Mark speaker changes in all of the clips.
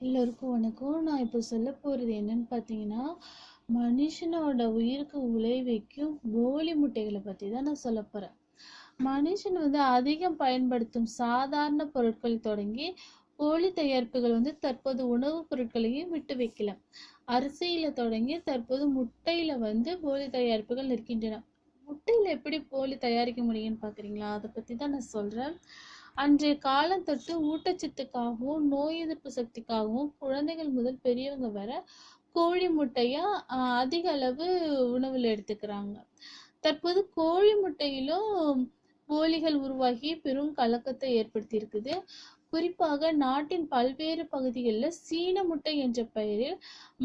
Speaker 1: எல்லோருக்கும் வணக்கம். நான் இப்போ சொல்ல போகிறது என்னன்னு பார்த்தீங்கன்னா மனுஷனோட உயிருக்கு விளைவிக்கும் கோழி முட்டைகளை பற்றி தான் நான் சொல்ல போகிறேன் மனுஷன் வந்து அதிகம் பயன்படுத்தும் சாதாரண பொருட்கள் தொடங்கி கோழி தயாரிப்புகள் வந்து தற்போது உணவுப் பொருட்களையும் விட்டு வைக்கல அரிசியில் தொடங்கி தற்போது முட்டையில் வந்து போலி தயாரிப்புகள் இருக்கின்றன முட்டையில் எப்படி போலி தயாரிக்க முடியும்னு பார்க்குறீங்களா அதை பற்றி தான் நான் சொல்கிறேன் அன்றைய காலம் தொட்டு ஊட்டச்சத்துக்காகவும் நோய் எதிர்ப்பு சக்திக்காகவும் குழந்தைகள் முதல் பெரியவங்க வர கோழி முட்டையா அதிக அளவு உணவில் எடுத்துக்கிறாங்க. தற்போது கோழி முட்டையிலும் போலிகள் உருவாகி பெரும் கலக்கத்தை ஏற்படுத்தி இருக்குது குறிப்பாக நாட்டின் பல்வேறு பகுதிகளில் சீன முட்டை என்ற பெயரில்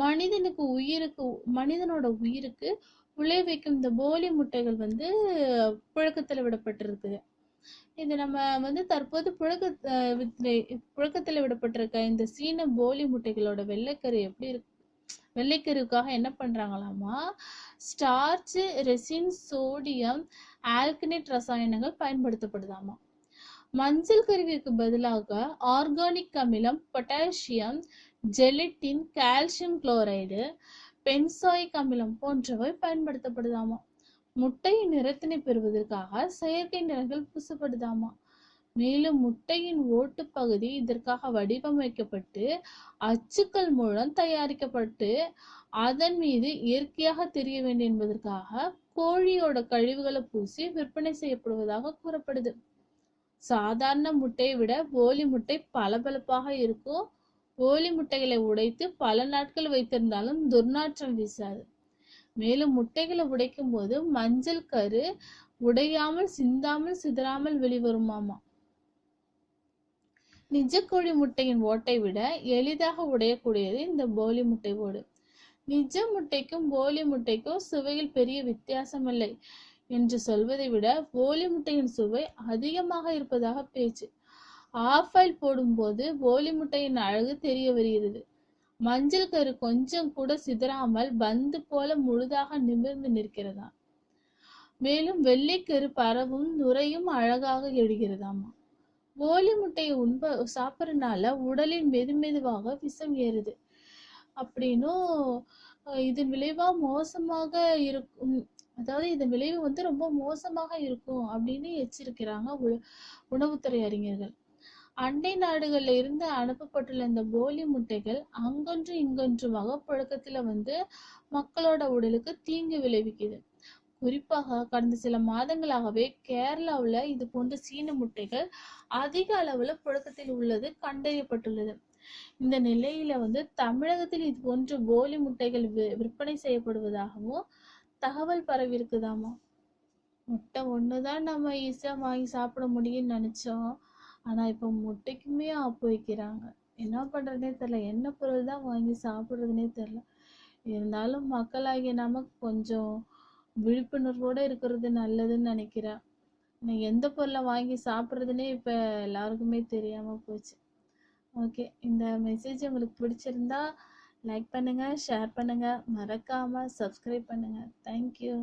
Speaker 1: மனிதனுக்கு உயிருக்கு மனிதனோட உயிருக்கு விளைவிக்கும் இந்த போலி முட்டைகள் வந்து புழக்கத்தில் விடப்பட்டிருக்குது. இது நம்ம வந்து தற்போது புழக்க புழக்கத்தில் புழக்கத்துல விடப்பட்டிருக்க இந்த சீன போலி முட்டைகளோட வெள்ளைக்கரு எப்படி இருக்கு? வெள்ளைக்கருக்காக என்ன பண்றாங்களாமா ஸ்டார்ச் ரெசின் சோடியம் ஆல்கனேட் ரசாயனங்கள் பயன்படுத்தப்படுதாமா? மஞ்சள் கருவிற்கு பதிலாக ஆர்கானிக் அமிலம் potassium gelatin calcium chloride benzoic அமிலம் போன்றவை பயன்படுத்தப்படுதாமா? முட்டையின் நிறத்தினை பெறுவதற்காக செயற்கை நிறங்கள் பூசப்படுதாமா? மேலும் முட்டையின் ஓட்டுப் பகுதி இதற்காக வடிவமைக்கப்பட்டு அச்சுக்கள் மூலம் தயாரிக்கப்பட்டு அதன் மீது இயற்கையாக தெரிய வேண்டும் என்பதற்காக கோழியோட கழிவுகளை பூசி விற்பனை செய்யப்படுவதாக கூறப்படுது. சாதாரண முட்டையை விட போலி முட்டை பளபளப்பாக இருக்கும். போலி முட்டைகளை உடைத்து பல நாட்கள் வைத்திருந்தாலும் துர்நாற்றம் வீசாது. மேலும் முட்டைகளை உடைக்கும் போது மஞ்சள் கரு உடையாமல் சிந்தாமல் சிதறாமல் வெளிவருமாமா? நிஜ கோழி முட்டையின் ஓட்டை விட எளிதாக உடையக்கூடியது இந்த போலி முட்டை ஓடு நிஜ முட்டைக்கும் போலி முட்டைக்கும் சுவையில் பெரிய வித்தியாசமில்லை என்று சொல்வதை விட போலி முட்டையின் சுவை அதிகமாக இருப்பதாக பேச்சு. ஆஃப் ஆயில் போடும்போது போலி முட்டையின் அழகு தெரிய வருகிறது. மஞ்சள் கரு கொஞ்சம் கூட சிதறாமல் பந்து போல முழுதாக நிமிர்ந்து நிற்கிறதா மேலும் வெள்ளைக்கரு பரவும் நுரையும் அழகாக எழுகிறதாமா? ஓலி முட்டையை உண்ப சாப்பிட்றதுனால உடலில் மெதுமெதுவாக விஷம் ஏறுது. அப்படின்னும் இதன் விளைவா மோசமாக இருக்கும் அதாவது இதன் விளைவு வந்து ரொம்ப மோசமாக இருக்கும் அப்படின்னு எச்சரிக்கிறாங்க உ- உணவுத்துறை அறிஞர்கள். அண்டை நாடுகள்ல இருந்து அனுப்பப்பட்டுள்ள இந்த போலி முட்டைகள் அங்கொன்று இங்கொன்றுமாக புழக்கத்துல வந்து மக்களோட உடலுக்கு தீங்கு விளைவிக்குது. குறிப்பாக கடந்த சில மாதங்களாகவே கேரளாவுல இது போன்ற சீன முட்டைகள் அதிக அளவுல புழக்கத்தில் உள்ளது கண்டறியப்பட்டுள்ளது. இந்த நிலையில வந்து தமிழகத்தில் இது போன்ற போலி முட்டைகள் விற்பனை செய்யப்படுவதாகவும் தகவல் பரவி இருக்குதாமா முட்டை ஒண்ணுதான் நம்ம ஈஸியா வாங்கி சாப்பிட முடியும்னு நினைச்சோம். ஆனால் இப்போ முட்டைக்குமே ஆப்பு வைக்கிறாங்க. என்ன பண்ணுறதுனே தெரில என்ன பொருள் தான் வாங்கி சாப்பிட்றதுனே தெரில இருந்தாலும் மக்களாகிய நமக்கு கொஞ்சம் விழிப்புணர்வோடு இருக்கிறது நல்லதுன்னு நினைக்கிறேன். நான் எந்த பொருளை வாங்கி சாப்பிட்றதுனே இப்போ எல்லாருக்குமே தெரியாமல் போச்சு. ஓகே. இந்த மெசேஜ் உங்களுக்கு பிடிச்சிருந்தா லைக் பண்ணுங்கள் ஷேர் பண்ணுங்கள் மறக்காமல் சப்ஸ்கிரைப் பண்ணுங்கள் தேங்க்யூ